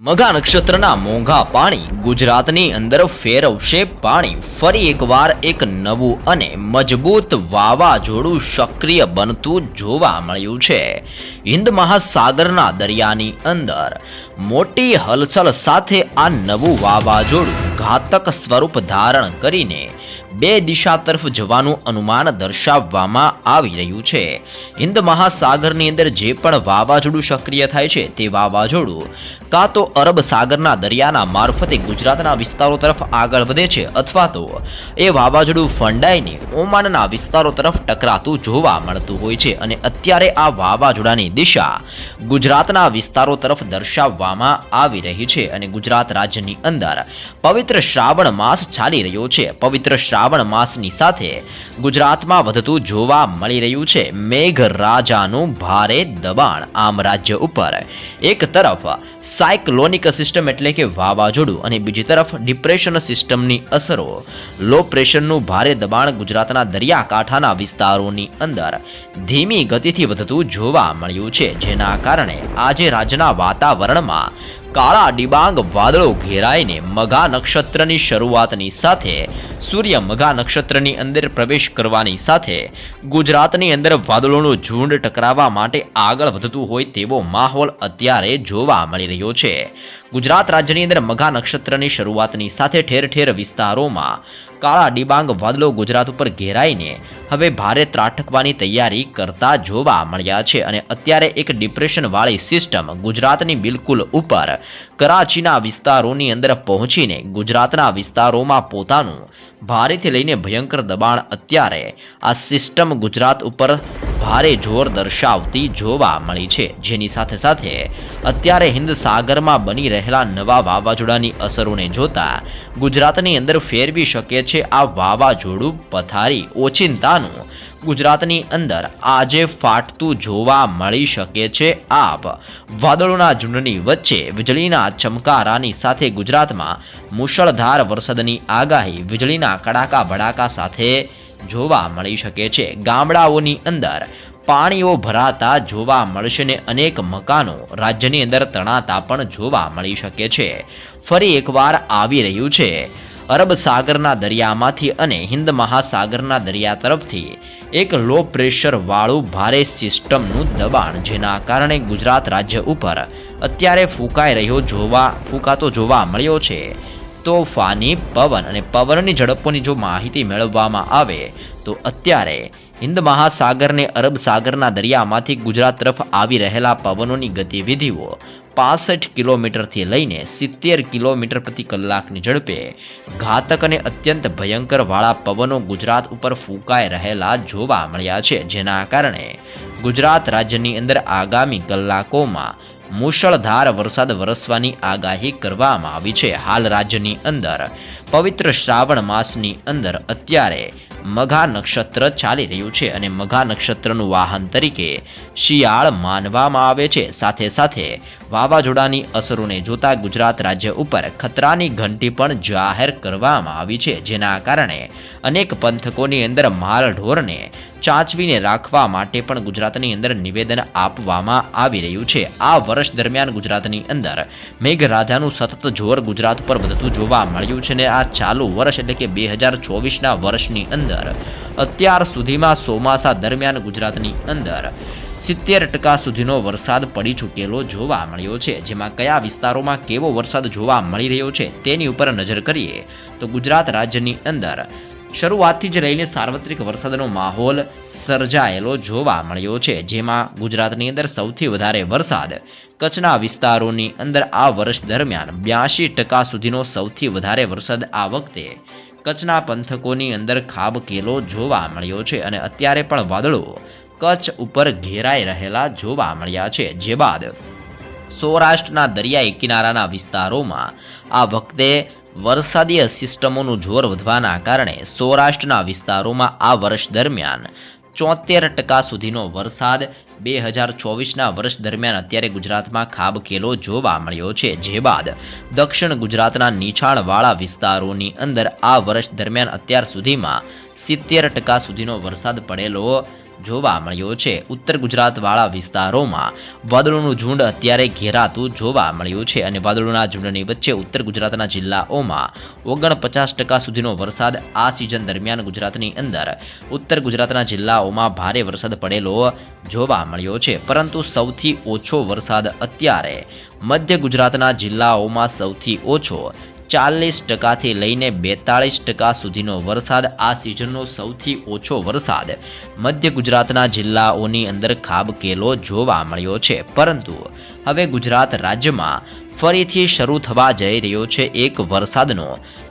મઘા નક્ષત્રના મોંઘા પાણી, ગુજરાતની અંદર ફેરવશે પાણી. ફરી એકવાર એક નવું અને મજબૂત વાવાઝોડું સક્રિય બનતું જોવા મળ્યું છે. હિન્દ મહાસાગરના દરિયાની અંદર મોટી હલચલ સાથે આ નવું વાવાઝોડું ઘાતક સ્વરૂપ ધારણ કરીને બે દિશા તરફ જવાનું અનુમાન દર્શાવવામાં આવી રહ્યું છે. હિન્દ મહાસાગરની અંદર જે પણ વાવાઝોડું સક્રિય થાય છે તે વાવાઝોડું, કાં તો અરબ સાગરના દરિયાના મારફતે ગુજરાતના વિસ્તારો તરફ આગળ વધે છે અથવા તો એ વાવાઝોડું ફંડાઈને ઓમાનના વિસ્તારો તરફ ટકરાતું જોવા મળતું હોય છે અને અત્યારે આ વાવાઝોડાની દિશા ગુજરાતના વિસ્તારો તરફ દર્શાવવામાં આવી રહી છે અને ગુજરાત રાજ્યની અંદર પવિત્ર શ્રાવણ માસ ચાલી રહ્યો છે. પવિત્ર શ્રાવણ માસની સાથે ગુજરાતમાં વધતું જોવા મળી રહ્યું છે. મેઘરાજાનું ભારે દબાણ આમ રાજ્ય ઉપર. એક તરફ સાયક્લોનિક સિસ્ટમ એટલે કે વાવાઝોડું અને બીજી તરફ ડિપ્રેશન સિસ્ટમની અસરો. લો પ્રેશરનું ભારે દબાણ ગુજરાતના દરિયાકાંઠાના વિસ્તારોની અંદર ધીમી ગતિથી વધતું જોવા મળ્યું છે. જેના કારણે આજે રાજ્યના વાતાવરણમાં કાળા ડિબાંગ વાદળો ઘેરાઈને મઘા નક્ષત્રની શરૂઆતની સાથે, સૂર્ય મઘા નક્ષત્રની અંદર પ્રવેશ કરવાની સાથે, ગુજરાતની અંદર વાદળોનું ઝુંડ ટકરાવવા માટે આગળ વધતું હોય તેવો માહોલ અત્યારે જોવા મળી રહ્યો છે. ગુજરાત રાજ્યની અંદર મઘા નક્ષત્રની શરૂઆતની સાથે ઠેર ઠેર વિસ્તારોમાં કાળા ડિબાંગ વાદળો ગુજરાત ઉપર ઘેરાઈને હવે ભારે ત્રાટકવાની તૈયારી કરતા જોવા મળ્યા છે અને અત્યારે એક ડિપ્રેશનવાળી સિસ્ટમ ગુજરાતની બિલકુલ ઉપર કરાચીના વિસ્તારોની અંદર પહોંચીને ગુજરાતના વિસ્તારોમાં પોતાનું ભારેથી લઈને ભયંકર દબાણ અત્યારે આ સિસ્ટમ ગુજરાત ઉપર ભારે જોર દર્શાવતી જોવા મળી છે. જેની સાથે સાથે અત્યારે હિન્દ સાગરમાં બની રહેલા નવા વાવાઝોડાની અસરોને જોતા ગુજરાતની અંદર ફેરવી શકે છે આ વાવાઝોડું પથારી ઓચિંતાનું ગુજરાતની અંદર આજે ફાટતું જોવા મળી શકે છે આપ. વાદળોના ઝુંડની વચ્ચે વીજળીના ચમકારાની સાથે ગુજરાતમાં મુશળધાર વરસાદની આગાહી વીજળીના કડાકા ભડાકા સાથે જોવા મળી શકે છે. ગામડાઓની અંદર પાણીઓ ભરાતા જોવા મળશે ને અનેક મકાનો રાજ્યની અંદર તણાતા પણ જોવા મળી શકે છે. ફરી એકવાર આવી રહ્યું છે. અરબ સાગરના દરિયામાંથી અને હિન્દ મહાસાગરના દરિયા તરફથી એક લો પ્રેશર વાળું ભારે સિસ્ટમનું દબાણ, જેના કારણે ગુજરાત રાજ્ય ઉપર અત્યારે ફૂંકાઈ રહ્યો જોવા, ફૂંકાતો જોવા મળ્યો છે. તોફાની પવન અને પવનની ઝડપોની જો માહિતી મેળવવામાં આવે, તો અત્યારે હિન્દ મહાસાગરને અરબ સાગરના દરિયામાંથી ગુજરાત તરફ આવી રહેલા પવનોની ગતિવિધિઓ પાસઠ કિલોમીટરથી લઈને સિત્તેર કિલોમીટર પ્રતિ કલાકની ઝડપે ઘાતક અને અત્યંત ભયંકર વાળા પવનો ગુજરાત ઉપર ફૂંકાઈ રહેલા જોવા મળ્યા છે, જેના કારણે ગુજરાત રાજ્યની અંદર આગામી કલાકોમાં મુશળધાર વરસાદ વરસવાની આગાહી કરવામાં આવી છે. હાલ રાજ્યની અંદર પવિત્ર શ્રાવણ માસની અંદર અત્યારે મઘા નક્ષત્ર ચાલી રહ્યું છે અને મઘા નક્ષત્રનું વાહન તરીકે શિયાળ માનવામાં આવે છે. સાથે સાથે વાવાઝોડાની અસરોને જોતા ગુજરાત રાજ્ય ઉપર ખતરાની ઘંટી પણ જાહેર કરવામાં આવી છે, જેના કારણે અનેક પંથકોની અંદર માલ ઢોરને ચાંચવીને રાખવા માટે પણ ગુજરાતની અંદર નિવેદન આપવામાં આવી રહ્યું છે. આ વર્ષ દરમિયાન ગુજરાતની અંદર મેઘરાજાનું સતત જોર ગુજરાત પર વધતું જોવા મળ્યું છે ને આ ચાલુ વર્ષ એટલે કે બે હજાર ચોવીસના વર્ષની અંદર અત્યાર સુધીમાં ચોમાસા દરમિયાન ગુજરાતની અંદર સિત્તેર ટકા સુધીનો વરસાદ પડી ચૂકેલો જોવા મળ્યો છે. જેમાં કયા વિસ્તારોમાં કેવો વરસાદ જોવા મળી રહ્યો છે તેની ઉપર નજર કરીએ તો ગુજરાત રાજ્યની અંદર શરૂઆતથી જ લઈને સાર્વત્રિક વરસાદનો માહોલ સર્જાયેલો જોવા મળ્યો છે, જેમાં ગુજરાતની અંદર સૌથી વધારે વરસાદ કચ્છના વિસ્તારોની અંદર આ વર્ષ દરમિયાન બ્યાસી ટકા સુધીનો સૌથી વધારે વરસાદ આ વખતે કચ્છના પંથકોની અંદર ખાબકેલો જોવા મળ્યો છે અને અત્યારે પણ વાદળો કચ્છ ઉપર ઘેરાઈ રહેલા જોવા મળ્યા છે. જે બાદ સૌરાષ્ટ્રના દરિયાઈ કિનારાના વિસ્તારોમાં આ વખતે વરસાદીય સિસ્ટમોનું જોર વધવાના કારણે સૌરાષ્ટ્રના વિસ્તારોમાં આ વર્ષ દરમિયાન ચોતેર ટકા સુધીનો વરસાદ બે હજાર ચોવીસના વર્ષ દરમિયાન અત્યારે ગુજરાતમાં ખાબકેલો જોવા મળ્યો છે. જે બાદ દક્ષિણ ગુજરાતના નીચાણવાળા વિસ્તારોની અંદર આ વર્ષ દરમિયાન અત્યાર સુધીમાં સિત્તેર ટકા સુધીનો વરસાદ પડેલો જોવા મળ્યો છે. ઉત્તર ગુજરાતવાળા વિસ્તારોમાં વાદળોનું ઝુંડ અત્યારે ઘેરાતું જોવા મળ્યું છે અને વાદળોના ઝુંડની વચ્ચે ઉત્તર ગુજરાતના જિલ્લાઓમાં ઓગણપચાસ ટકા સુધીનો વરસાદ આ સિઝન દરમિયાન ગુજરાતની અંદર. ઉત્તર ગુજરાતના જિલ્લાઓમાં ભારે વરસાદ પડેલો જોવા મળ્યો છે. પરંતુ સૌથી ઓછો વરસાદ અત્યારે મધ્ય ગુજરાતના જિલ્લાઓમાં સૌથી ઓછો ચાલીસ ટકાથી લઈને બેતાળીસ ટકા સુધીનો વરસાદ આ સિઝનનો સૌથી ઓછો વરસાદ. મધ્ય ગુજરાતના જિલ્લાઓની અંદર ખાબકેલો જોવા મળ્યો છે. પરંતુ હવે ગુજરાત રાજ્યમાં ફરીથી શરૂ થવા જઈ રહ્યો છે એક વરસાદનો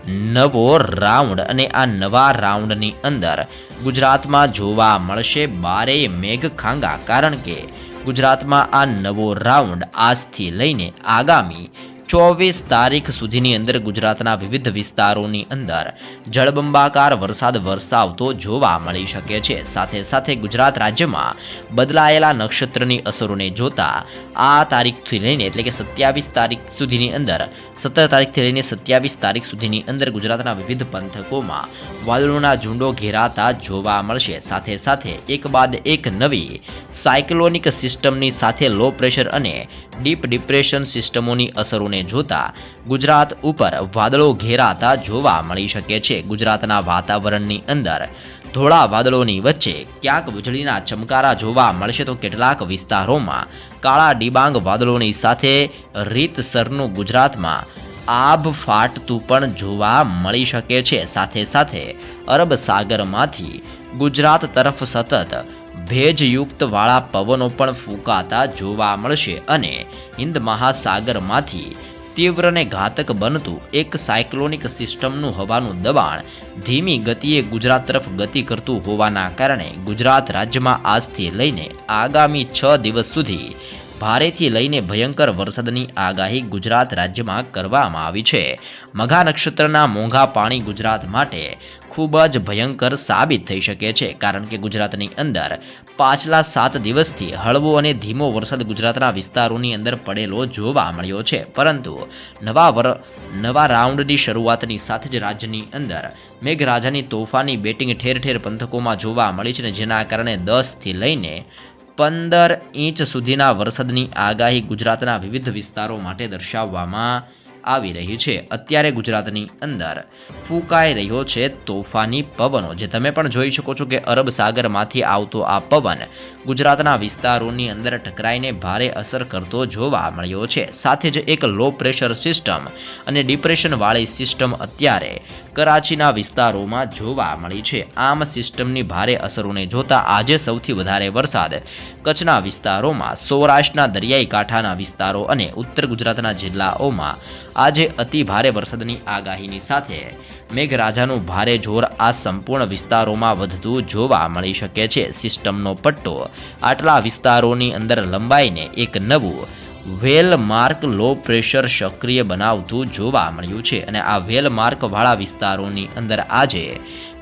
નવો રાઉન્ડ અને આ નવા રાઉન્ડની અંદર ગુજરાતમાં જોવા મળશે બારેય મેઘ ખાંગા કારણ કે ગુજરાતમાં આ નવો રાઉન્ડ આજથી લઈને આગામી ચોવીસ તારીખ સુધીની અંદર ગુજરાતના વિવિધ વિસ્તારોની અંદર જળબંબાકાર વરસાદ વરસાવતો જોવા મળી શકે છે. સાથે સાથે ગુજરાત રાજ્યમાં બદલાયેલા નક્ષત્રની અસરોને જોતા આ તારીખથી લઈને એટલે કે સત્યાવીસ તારીખ સુધીની અંદર, સત્તર તારીખથી લઈને સત્યાવીસ તારીખ સુધીની અંદર ગુજરાતના વિવિધ પંથકોમાં વાદળોના ઝુંડો ઘેરાતા જોવા મળશે. સાથે સાથે એક બાદ એક નવી સાયક્લોનિક સિસ્ટમની સાથે લો પ્રેશર અને ડીપ ડિપ્રેશન સિસ્ટમોની અસરોને જોતા ગુજરાત ઉપર વાદળો ઘેરાતા જોવા મળી શકે છે. ગુજરાતના વાતાવરણની અંદર ધોળા વાદળોની વચ્ચે ક્યાંક વીજળીના ચમકારા જોવા મળશે તો કેટલાક વિસ્તારોમાં કાળા ડિબાંગ વાદળોની સાથે રીતસરનું ગુજરાતમાં આભ ફાટતું પણ જોવા મળી શકે છે. સાથે સાથે અરબ સાગરમાંથી ગુજરાત તરફ સતત ભેજયુક્ત વાળા પવનો પણ ફૂંકાતા જોવા મળશે અને હિન્દ મહાસાગરમાંથી તીવ્ર ને ઘાતક બનતું એક સાયક્લોનિક સિસ્ટમનું હવાનું દબાણ ધીમી ગતિએ ગુજરાત તરફ ગતિ કરતું હોવાના કારણે ગુજરાત રાજ્યમાં આજથી લઈને આગામી છ દિવસ સુધી ભારેથી લઈને ભયંકર વરસાદની આગાહી ગુજરાત રાજ્યમાં કરવામાં આવી છે. મઘા નક્ષત્રના મોંઘા પાણી ગુજરાત માટે ખૂબ જ ભયંકર સાબિત થઈ શકે છે, કારણ કે ગુજરાતની અંદર પાછલા સાત દિવસથી હળવો અને ધીમો વરસાદ ગુજરાતના વિસ્તારોની અંદર પડેલો જોવા મળ્યો છે. પરંતુ નવા વર, નવા રાઉન્ડની શરૂઆતની સાથે જ રાજ્યની અંદર મેઘરાજાની તોફાની બેટિંગ ઠેર ઠેર પંથકોમાં જોવા મળી છે જેના કારણે દસથી લઈને પંદર ઇંચ સુધીના વરસાદની આગાહી ગુજરાતના વિવિધ વિસ્તારો માટે દર્શાવવામાં આવી રહી છે. અત્યારે ગુજરાતની અંદર ફૂંકાઈ રહ્યો છે તોફાની પવનો. જે તમે પણ જોઈ શકો છો કે અરબ સાગરમાંથી આવતો આ પવન ગુજરાતના વિસ્તારોની અંદર ટકરાઈને ભારે અસર કરતો જોવા મળ્યો છે. સાથે જ એક લો પ્રેશર સિસ્ટમ અને ડિપ્રેશનવાળી સિસ્ટમ અત્યારે કરાચીના વિસ્તારોમાં જોવા મળી છે. આમ સિસ્ટમની ભારે અસરોને જોતા આજે સૌથી વધારે વરસાદ કચ્છના વિસ્તારોમાં, સૌરાષ્ટ્રના દરિયાઈ કાંઠાના વિસ્તારો અને ઉત્તર ગુજરાતના જિલ્લાઓમાં આજે અતિ ભારે વરસાદની આગાહીની સાથે મેઘરાજાનું ભારે જોર આ સંપૂર્ણ વિસ્તારોમાં વધતું જોવા મળી શકે છે. સિસ્ટમનો પટ્ટો આટલા વિસ્તારોની અંદર લંબાઈને એક નવું વેલ માર્ક લો પ્રેશર સક્રિય બનાવતું જોવા મળ્યું છે અને આ વેલ માર્કવાળા વિસ્તારોની અંદર આજે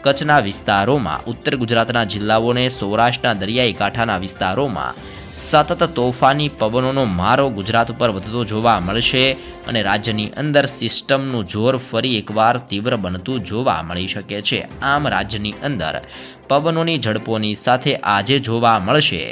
કચ્છના વિસ્તારોમાં, ઉત્તર ગુજરાતના જિલ્લાઓને સૌરાષ્ટ્રના દરિયાઈ કાંઠાના વિસ્તારોમાં સતત તોફાની પવનોનો મારો ગુજરાત ઉપર વધતો જોવા મળશે અને રાજ્યની અંદર સિસ્ટમનું જોર ફરી એકવાર તીવ્ર બનતું જોવા મળી શકે છે. આમ રાજ્યની અંદર પવનોની ઝડપોની સાથે આજે જોવા મળશે.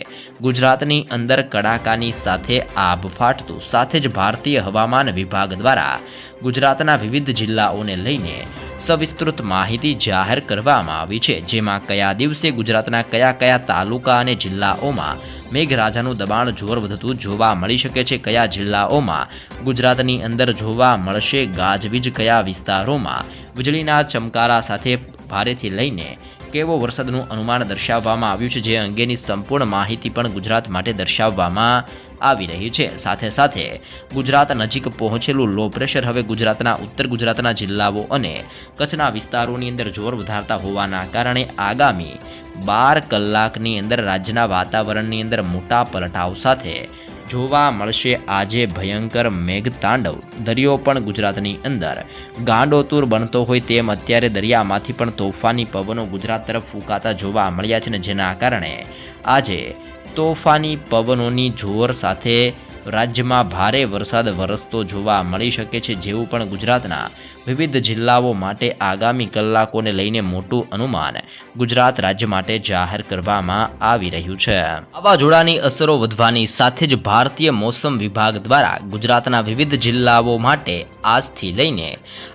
ગુજરાતની અંદર કડાકાની સાથે આભ ફાટતું, સાથે જ ભારતીય હવામાન વિભાગ દ્વારા ગુજરાતના વિવિધ જિલ્લાઓને લઈને સવિસ્તૃત માહિતી જાહેર કરવામાં આવી છે. જેમાં કયા દિવસે ગુજરાતના કયા કયા તાલુકા અને જિલ્લાઓમાં મેઘરાજાનું દબાણ જોર વધતું જોવા મળી શકે છે કયા જિલ્લાઓમાં? ગુજરાતની અંદર જોવા મળશે ગાજવીજ કયા વિસ્તારોમાં? વીજળીના ચમકારા સાથે ભારેથી લઈને કેવો વરસાદનું અનુમાન દર્શાવવામાં આવ્યું છે? જે અંગેની સંપૂર્ણ માહિતી પણ ગુજરાત માટે દર્શાવવામાં આવી રહી છે. સાથે સાથે ગુજરાત નજીક પહોંચેલું લો પ્રેશર હવે ગુજરાતના, ઉત્તર ગુજરાતના જિલ્લાઓ અને કચ્છના વિસ્તારોની અંદર જોર વધારતા હોવાના કારણે આગામી બાર કલાકની અંદર રાજ્યના વાતાવરણની અંદર મોટા પલટાવ સાથે જોવા મળશે આજે ભયંકર મેઘતાંડવ. દરિયો પણ ગુજરાતની અંદર ગાંડોતુર બનતો હોય તેમ અત્યારે દરિયામાંથી પણ તોફાની પવનો ગુજરાત તરફ ફૂંકાતા જોવા મળ્યા છે ને જેના કારણે આજે તોફાની પવનોની જોર સાથે રાજ્યમાં ભારે વરસાદ વરસતો જોવા મળી શકે છે, જેવું પણ ગુજરાતના વિવિધ જિલ્લાઓ માટે આગામી કલાકોને લઈને મોટું અનુમાન ગુજરાત રાજ્ય માટે જાહેર કરવામાં આવી રહ્યું છે. વાવાઝોડાની અસરો વધવાની સાથે જ ભારતીય મોસમ વિભાગ દ્વારા ગુજરાતના વિવિધ જિલ્લાઓ માટે આજથી લઈને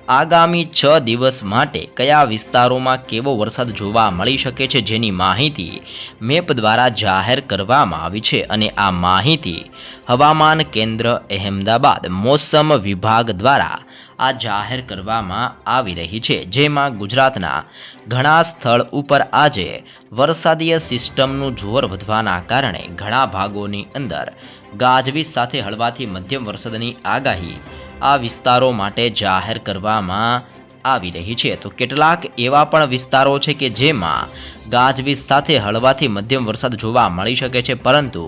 આગામી છ દિવસ માટે કયા વિસ્તારોમાં કેવો વરસાદ જોવા મળી શકે છે જેની માહિતી મેપ દ્વારા જાહેર કરવામાં આવી છે અને આ માહિતી હવામાન કેન્દ્ર અહેમદાબાદ મોસમ વિભાગ દ્વારા આ જાહેર કરવામાં આવી રહી છે, જેમાં ગુજરાતના ઘણા સ્થળ ઉપર આજે વરસાદીય સિસ્ટમનું જોર વધવાના કારણે ઘણા ભાગોની અંદર ગાજવીજ સાથે હળવાથી મધ્યમ વરસાદની આગાહી આ વિસ્તારો માટે જાહેર કરવામાં આવી રહી છે. તો કેટલાક એવા પણ વિસ્તારો છે કે જેમાં ગાજવીજ સાથે હળવાથી મધ્યમ વરસાદ જોવા મળી શકે છે, પરંતુ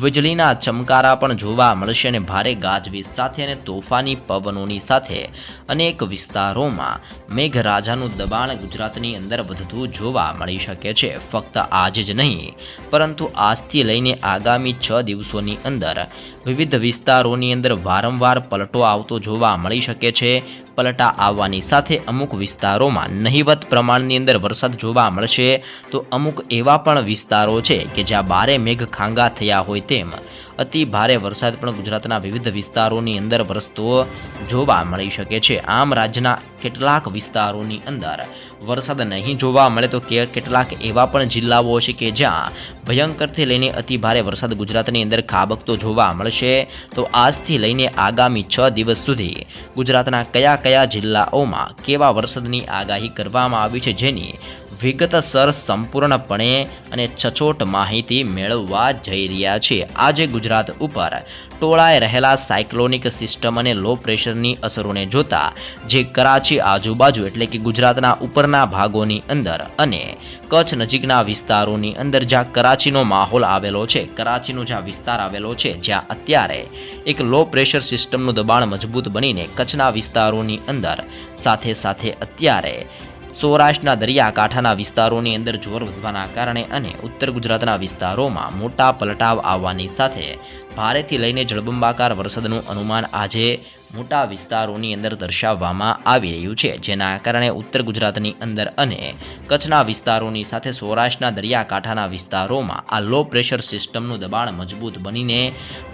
વીજળીના ચમકારા પણ જોવા મળશે અને ભારે ગાજવીજ સાથે અને તોફાની પવનોની સાથે અનેક વિસ્તારોમાં મેઘરાજાનું દબાણ ગુજરાતની અંદર વધતું જોવા મળી શકે છે. ફક્ત આજે જ નહીં, પરંતુ આજથી લઈને આગામી છ દિવસોની અંદર વિવિધ વિસ્તારોની અંદર વારંવાર પલટો આવતો જોવા મળી શકે છે. પલટા આવવાની સાથે અમુક વિસ્તારોમાં નહિવત પ્રમાણની અંદર વરસાદ જોવા મળશે. તો અમુક એવા પણ વિસ્તારો છે કે જ્યાં બારે મેઘ ખાંગા થયા હોય તેમ. અતિ ભારે વરસાદ પણ ગુજરાતના વિવિધ વિસ્તારોની અંદર વરસતો જોવા મળી શકે છે. આમ રાજ્યના કેટલાક વિસ્તારોની અંદર વરસાદ નહીં જોવા મળે તો કેટલાક એવા પણ જિલ્લાઓ છે કે જ્યાં ભયંકરથી લઈને અતિ ભારે વરસાદ ગુજરાતની અંદર ખાબકતો જોવા મળશે. તો આજથી લઈને આગામી છ દિવસ સુધી ગુજરાતના કયા કયા જિલ્લાઓમાં કેવા વરસાદની આગાહી કરવામાં આવી છે જેની વિગતસર સંપૂર્ણપણે અને સચોટ માહિતી મેળવવા જઈ રહ્યા છે. આજે ગુજરાત ઉપર ટોળાઈ રહેલા સાયક્લોનિક સિસ્ટમ અને લો પ્રેશરની અસરોને જોતા, જે કરાચી આજુબાજુ એટલે કે ગુજરાતના ઉપરના ભાગોની અંદર અને કચ્છ નજીકના વિસ્તારોની અંદર જ્યાં કરાચીનો માહોલ આવેલો છે, કરાચીનો જ્યાં વિસ્તાર આવેલો છે, જ્યાં અત્યારે એક લો પ્રેશર સિસ્ટમનું દબાણ મજબૂત બનીને કચ્છના વિસ્તારોની અંદર સાથે સાથે અત્યારે સૌરાષ્ટ્રના દરિયાકાંઠાના વિસ્તારોની અંદર જોર વધવાના કારણે અને ઉત્તર ગુજરાતના વિસ્તારોમાં મોટા પલટાવ આવવાની સાથે ભારેથી લઈને જળબંબાકાર વરસાદનું અનુમાન આજે મોટા વિસ્તારોની અંદર દર્શાવવામાં આવી રહ્યું છે. જેના કારણે ઉત્તર ગુજરાતની અંદર અને કચ્છના વિસ્તારોની સાથે સૌરાષ્ટ્રના દરિયાકાંઠાના વિસ્તારોમાં આ લો પ્રેશર સિસ્ટમનું દબાણ મજબૂત બનીને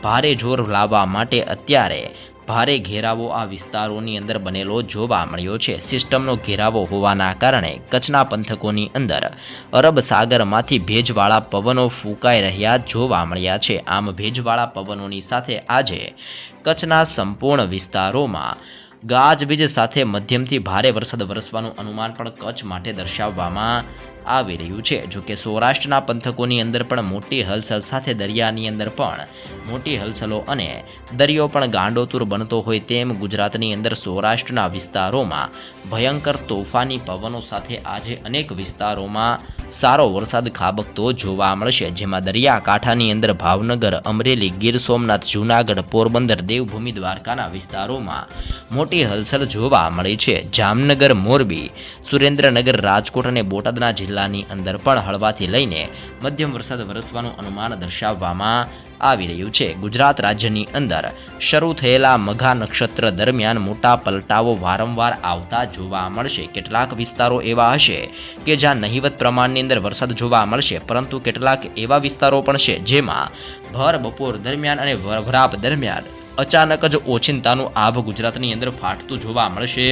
ભારે જોર લાવવા માટે અત્યારે ભારે ઘેરાવો આ વિસ્તારોની અંદર બનેલો જોવા મળ્યો છે. સિસ્ટમનો ઘેરાવો હોવાના કારણે કચ્છના પંથકોની અંદર અરબ સાગરમાંથી ભેજવાળા પવનો ફૂંકાઈ રહ્યા જોવા મળ્યા છે. આમ ભેજવાળા પવનોની સાથે આજે કચ્છના સંપૂર્ણ વિસ્તારોમાં ગાજવીજ સાથે મધ્યમથી ભારે વરસાદ વરસવાનું અનુમાન પણ કચ્છ માટે દર્શાવવામાં આવી રહ્યું છે. જો કે સૌરાષ્ટ્રના પંથકોની અંદર પણ મોટી હલચલ સાથે દરિયાની અંદર પણ મોટી હલચલો અને દરિયો પણ ગાંડોતુર બનતો હોય તેમ ગુજરાતની અંદર સૌરાષ્ટ્રના વિસ્તારોમાં ભયંકર તોફાની પવનો સાથે આજે અનેક વિસ્તારોમાં સારો વરસાદ ખાબકતો જોવા મળશે, જેમાં દરિયાકાંઠાની અંદર ભાવનગર, અમરેલી, ગીર સોમનાથ, જૂનાગઢ, પોરબંદર, દેવભૂમિ, દ્વારકાના વિસ્તારોમાં મોટી હલચલ જોવા મળી છે. જામનગર, મોરબી, સુરેન્દ્રનગર, રાજકોટ અને બોટાદના જિલ્લાની અંદર પણ હળવાથી લઈને મધ્યમ વરસાદ વરસવાનું અનુમાન દર્શાવવામાં આવી રહ્યું છે. ગુજરાત રાજ્યની અંદર શરૂ થયેલા મઘા નક્ષત્ર દરમિયાન મોટા પલટાવો વારંવાર આવતા જોવા મળશે. કેટલાક વિસ્તારો એવા હશે કે જ્યાં નહિવત પ્રમાણની અંદર વરસાદ જોવા મળશે, પરંતુ કેટલાક એવા વિસ્તારો પણ છે જેમાં ભર બપોર દરમિયાન અને વરાપ દરમિયાન અચાનક જ ઓચિંતાનું આભ ગુજરાતની અંદર ફાટતું જોવા મળશે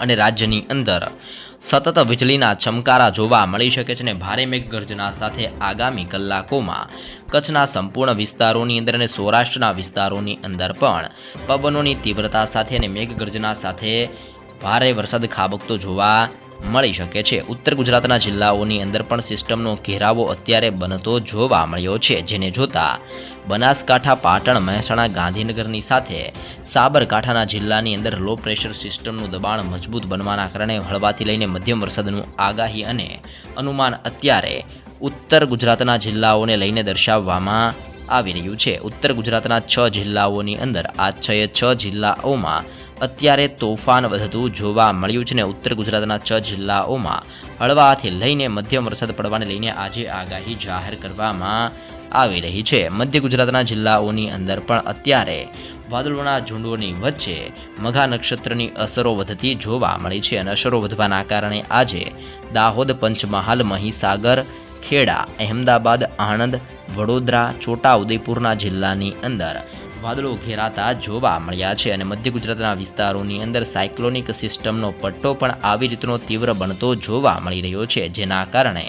અને રાજ્યની અંદર સતત વીજળીના ચમકારા જોવા મળી શકે છે અને ભારે મેઘગર્જના સાથે આગામી કલાકોમાં કચ્છના સંપૂર્ણ વિસ્તારોની અંદર અને સૌરાષ્ટ્રના વિસ્તારોની અંદર પણ પવનોની તીવ્રતા સાથે અને મેઘગર્જના સાથે ભારે વરસાદ ખાબકતો જોવા મળી શકે છે. ઉત્તર ગુજરાતના જિલ્લાઓની અંદર પણ સિસ્ટમનો ઘેરાવો અત્યારે બનતો જોવા મળ્યો છે. જેને જોતા બનાસકાંઠા પાટણ મહેસાણા ગાંધીનગરની સાથે સાબરકાંઠાના જિલ્લાની અંદર લો પ્રેશર સિસ્ટમનું દબાણ મજબૂત બનવાના કારણે હળવાથી લઈને મધ્યમ વરસાદનું આગાહી અને અનુમાન અત્યારે ઉત્તર ગુજરાતના જિલ્લાઓને લઈને દર્શાવવામાં આવી રહ્યું છે. ઉત્તર ગુજરાતના છ જિલ્લાઓની અંદર આ છ છ જિલ્લાઓમાં અત્યારે તોફાન વધતું જોવા મળ્યું છે ને ઉત્તર ગુજરાતના છ જિલ્લાઓમાં હળવાથી લઈને મધ્યમ વરસાદ પડવાને લઈને આજે આગાહી જાહેર કરવામાં આવી રહી છે. મધ્ય ગુજરાતના જિલ્લાઓની અંદર પણ અત્યારે વાદળોના ઝુંડોની વચ્ચે મઘા નક્ષત્રની અસરો વધતી જોવા મળી છે અને અસરો વધવાના કારણે આજે દાહોદ, પંચમહાલ, મહીસાગર, ખેડા, અહેમદાબાદ, આણંદ, વડોદરા, છોટાઉદેપુરના જિલ્લાની અંદર વાદળો ઘેરાતા જોવા મળ્યા છે અને મધ્ય ગુજરાતના વિસ્તારોની અંદર સાયક્લોનિક સિસ્ટમનો પટ્ટો પણ આવી રીતનો તીવ્ર બનતો જોવા મળી રહ્યો છે, જેના કારણે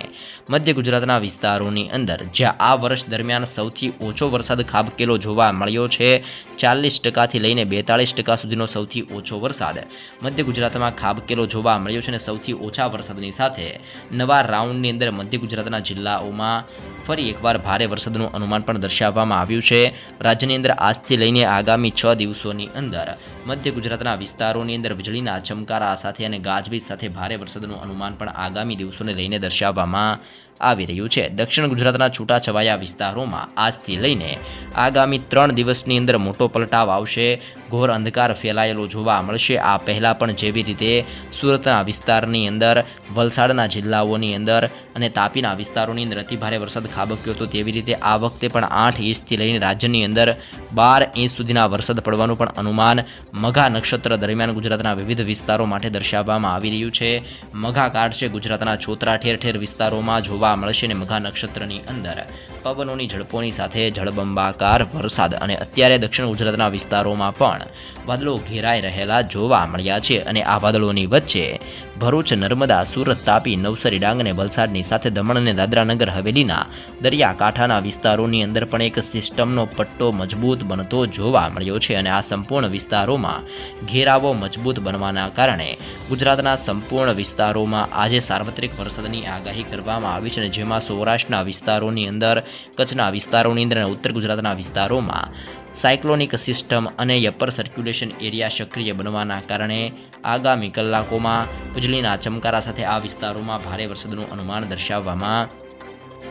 મધ્ય ગુજરાતના વિસ્તારોની અંદર, જ્યાં આ વર્ષ દરમિયાન સૌથી ઓછો વરસાદ ખાબકેલો જોવા મળ્યો છે. ચાલીસ ટકાથી લઈને બેતાળીસ ટકા સુધીનો સૌથી ઓછો વરસાદ મધ્ય ગુજરાતમાં ખાબકેલો જોવા મળ્યો છે અને સૌથી ઓછા વરસાદની સાથે નવા રાઉન્ડની અંદર મધ્ય ગુજરાતના જિલ્લાઓમાં ફરી એકવાર ભારે વરસાદનું અનુમાન પણ દર્શાવવામાં આવ્યું છે. રાજ્યની અંદર આજથી લઈને આગામી છ દિવસોની અંદર મધ્ય ગુજરાતના વિસ્તારોની અંદર વીજળીના ચમકારા સાથે અને ગાજવીજ સાથે ભારે વરસાદનું અનુમાન પણ આગામી દિવસોને લઈને દર્શાવવામાં આવી રહ્યું છે. દક્ષિણ ગુજરાતના છૂટાછવાયા વિસ્તારોમાં આજથી લઈને આગામી ત્રણ દિવસની અંદર મોટો પલટાવ આવશે. ઘોર અંધકાર ફેલાયેલો જોવા મળશે. આ પહેલાં પણ જેવી રીતે સુરતના વિસ્તારની અંદર, વલસાડના જિલ્લાઓની અંદર અને તાપીના વિસ્તારોની અંદર અતિભારે વરસાદ ખાબક્યો હતો, તેવી રીતે આ વખતે પણ આઠ ઇંચથી લઈને રાજ્યની અંદર બાર ઇંચ સુધીના વરસાદ પડવાનું પણ અનુમાન મઘા નક્ષત્ર દરમિયાન ગુજરાતના વિવિધ વિસ્તારો માટે દર્શાવવામાં આવી રહ્યું છે. મઘા કાઢશે ગુજરાતના છોતરા ઠેર ઠેર વિસ્તારોમાં જોવા મળશે અને મઘા નક્ષત્રની અંદર પવનોની ઝડપોની સાથે જળબંબાકાર વરસાદ અને અત્યારે દક્ષિણ ગુજરાતના વિસ્તારોમાં પણ વાદળો ઘેરાઈ રહેલા જોવા મળ્યા છે અને આ વાદળોની વચ્ચે ભરૂચ, નર્મદા, સુરત, તાપી, નવસારી, ડાંગ અને વલસાડની સાથે દમણ અને દાદરાનગર, હવેલીના દરિયાકાંઠાના વિસ્તારોની અંદર પણ એક સિસ્ટમનો પટ્ટો મજબૂત બનતો જોવા મળ્યો છે અને આ સંપૂર્ણ વિસ્તારોમાં ઘેરાવો મજબૂત બનવાના કારણે ગુજરાતના સંપૂર્ણ વિસ્તારોમાં આજે સાર્વત્રિક વરસાદની આગાહી કરવામાં આવી છે અને જેમાં સૌરાષ્ટ્રના વિસ્તારોની અંદર, કચ્છના વિસ્તારોની અંદર અને ઉત્તર ગુજરાતના વિસ્તારોમાં સાયક્લોનિક સિસ્ટમ અને યપર સર્ક્યુલેશન એરિયા સક્રિય બનવાના કારણે આગામી કલાકોમાં વીજળીના ચમકારા સાથે આ વિસ્તારોમાં ભારે વરસાદનું અનુમાન દર્શાવવામાં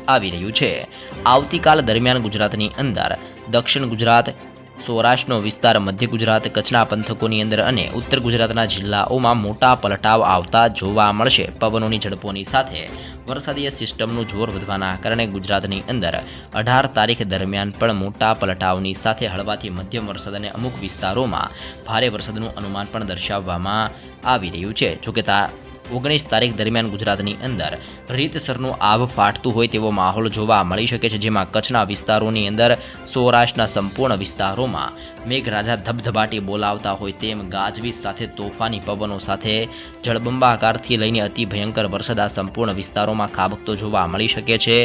આવી રહ્યું છે. આવતીકાલ દરમિયાન ગુજરાતની અંદર દક્ષિણ ગુજરાત, સૌરાષ્ટ્રનો વિસ્તાર, મધ્ય ગુજરાત, કચ્છના પંથકોની અંદર અને ઉત્તર ગુજરાતના જિલ્લાઓમાં મોટા પલટાવ આવતા જોવા મળશે. પવનોની ઝડપોની સાથે વરસાદીય સિસ્ટમનું જોર વધવાના કારણે ગુજરાતની અંદર અઢાર તારીખ દરમિયાન પણ મોટા પલટાવની સાથે હળવાથી મધ્યમ વરસાદ અને અમુક વિસ્તારોમાં ભારે વરસાદનું અનુમાન પણ દર્શાવવામાં આવી રહ્યું છે. જોકે તા ઓગણીસ તારીખ દરમિયાન ગુજરાતની અંદર રીતસરનું આભ ફાટતું હોય તેવો માહોલ જોવા મળી શકે છે, જેમાં કચ્છના વિસ્તારોની અંદર સૌરાષ્ટ્રના સંપૂર્ણ વિસ્તારોમાં મેઘરાજા ધબધબાટી બોલાવતા હોય તેમ ગાજવીજ સાથે, તોફાની પવનો સાથે જળબંબાકારથી લઈને અતિ ભયંકર વરસાદ આ સંપૂર્ણ વિસ્તારોમાં ખાબકતો જોવા મળી શકે છે.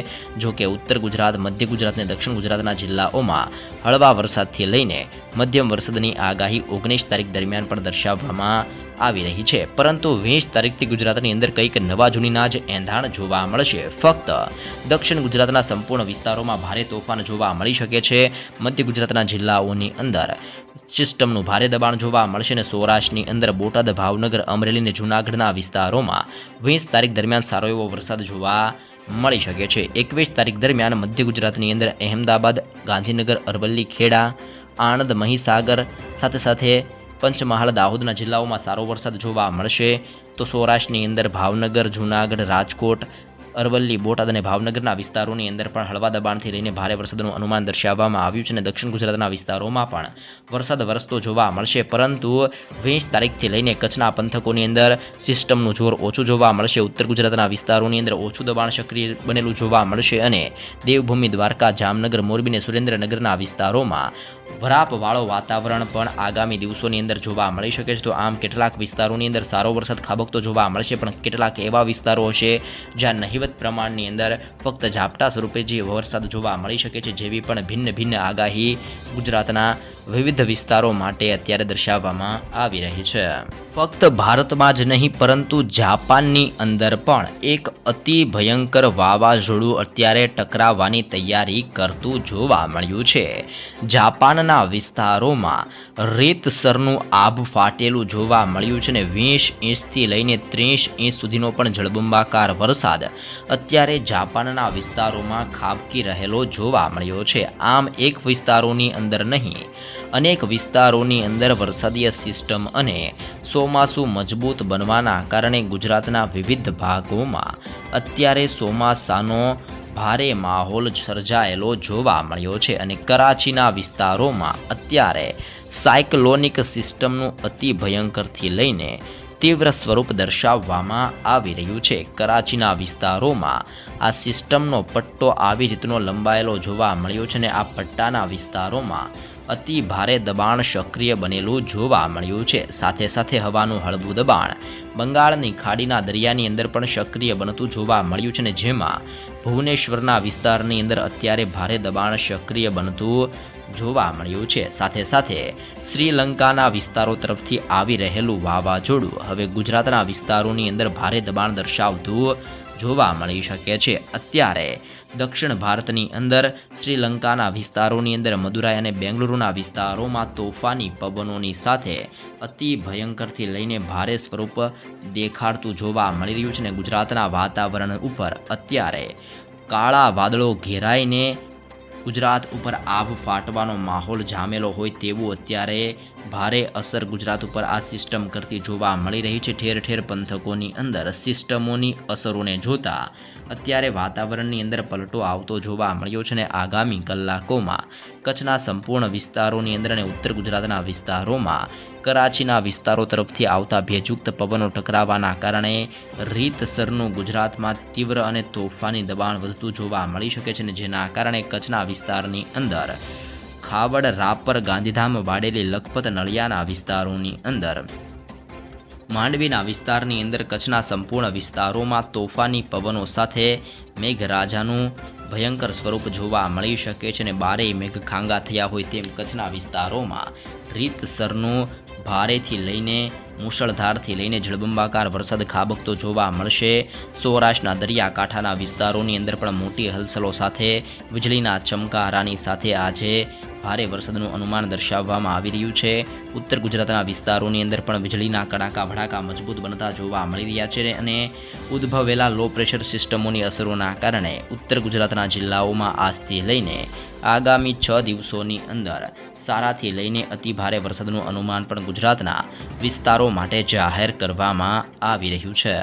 જો કે ઉત્તર ગુજરાત, મધ્ય ગુજરાત અને દક્ષિણ ગુજરાતના જિલ્લાઓમાં હળવા વરસાદથી લઈને મધ્યમ વરસાદની આગાહી ઓગણીસ તારીખ દરમિયાન પણ દર્શાવવામાં આવી રહી છે. પરંતુ વીસ તારીખથી ગુજરાતની અંદર કંઈક નવા જૂનીના જ એંધાણ જોવા મળશે. ફક્ત દક્ષિણ ગુજરાતના સંપૂર્ણ વિસ્તારોમાં ભારે તોફાન જોવા મળી શકે છે. મધ્ય ગુજરાતના જિલ્લાઓની અંદર સિસ્ટમનું ભારે દબાણ જોવા મળશે અને સૌરાષ્ટ્રની અંદર બોટાદ, ભાવનગર, અમરેલી અને જૂનાગઢના વિસ્તારોમાં વીસ તારીખ દરમિયાન સારો એવો વરસાદ જોવા મળી શકે છે. એકવીસ તારીખ દરમિયાન મધ્ય ગુજરાતની અંદર અહેમદાબાદ, ગાંધીનગર, અરવલ્લી, ખેડા, આણંદ, મહીસાગર સાથે સાથે પંચમહાલ દાહોદના જિલ્લાઓમાં સારો વરસાદ જોવા મળશે. તો સૌરાષ્ટ્રની અંદર ભાવનગર, જૂનાગઢ, રાજકોટ, અરવલ્લી, બોટાદ અને ભાવનગરના વિસ્તારોની અંદર પણ હળવા દબાણથી લઈને ભારે વરસાદનું અનુમાન દર્શાવવામાં આવ્યું છે અને દક્ષિણ ગુજરાતના વિસ્તારોમાં પણ વરસાદ વરસતો જોવા મળશે. પરંતુ વીસ તારીખથી લઈને કચ્છના પંથકોની અંદર સિસ્ટમનું જોર ઓછું જોવા મળશે. ઉત્તર ગુજરાતના વિસ્તારોની અંદર ઓછું દબાણ સક્રિય બનેલું જોવા મળશે અને દેવભૂમિ દ્વારકા, જામનગર, મોરબી અને સુરેન્દ્રનગરના વિસ્તારોમાં વરાપવાળો વાતાવરણ પણ આગામી દિવસોની અંદર જોવા મળી શકે છે. તો આમ કેટલાક વિસ્તારોની અંદર સારો વરસાદ ખાબકતો જોવા મળશે, પણ કેટલાક એવા વિસ્તારો હશે જ્યાં નહિવત પ્રમાણની અંદર ફક્ત ઝાપટા સ્વરૂપે જે વરસાદ જોવા મળી શકે છે, જેવી પણ ભિન્ન ભિન્ન આગાહી ગુજરાતના વિવિધ વિસ્તારો માટે અત્યારે દર્શાવવામાં આવી રહી છે. ફક્ત ભારતમાં જ નહીં, પરંતુ જાપાનની અંદર પણ એક અતિ ભયંકર વાવાઝોડું અત્યારે ટકરાવવાની તૈયારી કરતું જોવા મળ્યું છે. જાપાનના વિસ્તારોમાં રેતસરનું આભ ફાટેલું જોવા મળ્યું છે ને વીસ ઇંચથી લઈને ત્રીસ ઇંચ સુધીનો પણ જળબંબાકાર વરસાદ અત્યારે જાપાનના વિસ્તારોમાં ખાબકી રહેલો જોવા મળ્યો છે. આમ, એક વિસ્તારોની અંદર નહીં અનેક વિસ્તારોની અંદર વરસાદીય સિસ્ટમ અને ચોમાસું મજબૂત બનવાના કારણે ગુજરાતના વિવિધ ભાગોમાં અત્યારે ચોમાસાનો ભારે માહોલ સર્જાયેલો જોવા મળ્યો છે અને કરાચીના વિસ્તારોમાં અત્યારે સાયક્લોનિક સિસ્ટમનું અતિ ભયંકરથી લઈને તીવ્ર સ્વરૂપ દર્શાવવામાં આવી રહ્યું છે. કરાચીના વિસ્તારોમાં આ સિસ્ટમનો પટ્ટો આવી રીતનો લંબાયેલો જોવા મળ્યો છે અને આ પટ્ટાના વિસ્તારોમાં અતિ ભારે દબાણ સક્રિય બનેલું જોવા મળ્યું છે. સાથે સાથે હવાનું હળવું દબાણ બંગાળની ખાડીના દરિયાની અંદર પણ સક્રિય બનતું જોવા મળ્યું છે અને જેમાં ભુવનેશ્વરના વિસ્તારની અંદર અત્યારે ભારે દબાણ સક્રિય બનતું જોવા મળ્યું છે. સાથે સાથે શ્રીલંકાના વિસ્તારો તરફથી આવી રહેલું વાવાઝોડું હવે ગુજરાતના વિસ્તારોની અંદર ભારે દબાણ દર્શાવતું જોવા મળી શકે છે. અત્યારે દક્ષિણ ભારતની અંદર શ્રીલંકાના વિસ્તારોની અંદર મદુરાઈ અને બેંગલુરુના વિસ્તારોમાં તોફાની પવનોની સાથે અતિ ભયંકરથી લઈને ભારે સ્વરૂપ દેખાડતું જોવા મળી રહ્યું છે અને ગુજરાતના વાતાવરણ ઉપર અત્યારે કાળા વાદળો ઘેરાઈને ગુજરાત ઉપર આભ ફાટવાનો માહોલ જામેલો હોય તેવું અત્યારે ભારે અસર ગુજરાત ઉપર આ સિસ્ટમ કરતી જોવા મળી રહી છે. ઠેર ઠેર પંથકોની અંદર સિસ્ટમોની અસરોને જોતા અત્યારે વાતાવરણની અંદર પલટો આવતો જોવા મળ્યો છે અને આગામી કલાકોમાં કચ્છના સંપૂર્ણ વિસ્તારોની અંદર અને ઉત્તર ગુજરાતના વિસ્તારોમાં કરાચીના વિસ્તારો તરફથી આવતા ભેજયુક્ત પવનો ટકરાવાના કારણે રીતસરનું ગુજરાતમાં તીવ્ર અને તોફાની દબાણ વધતું જોવા મળી શકે છે અને જેના કારણે કચ્છના વિસ્તારની અંદર ખાવડ, રાપર, ગાંધીધામ, વાડેલી, લખપત, નળિયાના વિસ્તારોની અંદર. માંડવીના વિસ્તારની અંદર કચ્છના સંપૂર્ણ વિસ્તારોમાં તોફાની પવનો સાથે મેઘરાજાનું ભયંકર સ્વરૂપ જોવા મળી શકે છે અને બારેય મેઘ ખાંગા થયા હોય તેમ કચ્છના વિસ્તારોમાં રીતસરનું ભારેથી લઈને મુશળધારથી લઈને જળબંબાકાર વરસાદ ખાબકતો જોવા મળશે. સૌરાષ્ટ્રના દરિયાકાંઠાના વિસ્તારોની અંદર પણ મોટી હલચલો સાથે, વીજળીના ચમકારાની સાથે આજે ભારે વરસાદનું અનુમાન દર્શાવવામાં આવી રહ્યું છે. ઉત્તર ગુજરાતના વિસ્તારોની અંદર પણ વીજળીના કડાકા ભડાકા મજબૂત બનતા જોવા મળી રહ્યા છે અને ઉદ્ભવેલા લો પ્રેશર સિસ્ટમોની અસરોના કારણે ઉત્તર ગુજરાતના જિલ્લાઓમાં આજથી લઈને આગામી છ દિવસોની અંદર સારાથી લઈને અતિ ભારે વરસાદનું અનુમાન પણ ગુજરાતના વિસ્તારો માટે જાહેર કરવામાં આવી રહ્યું છે.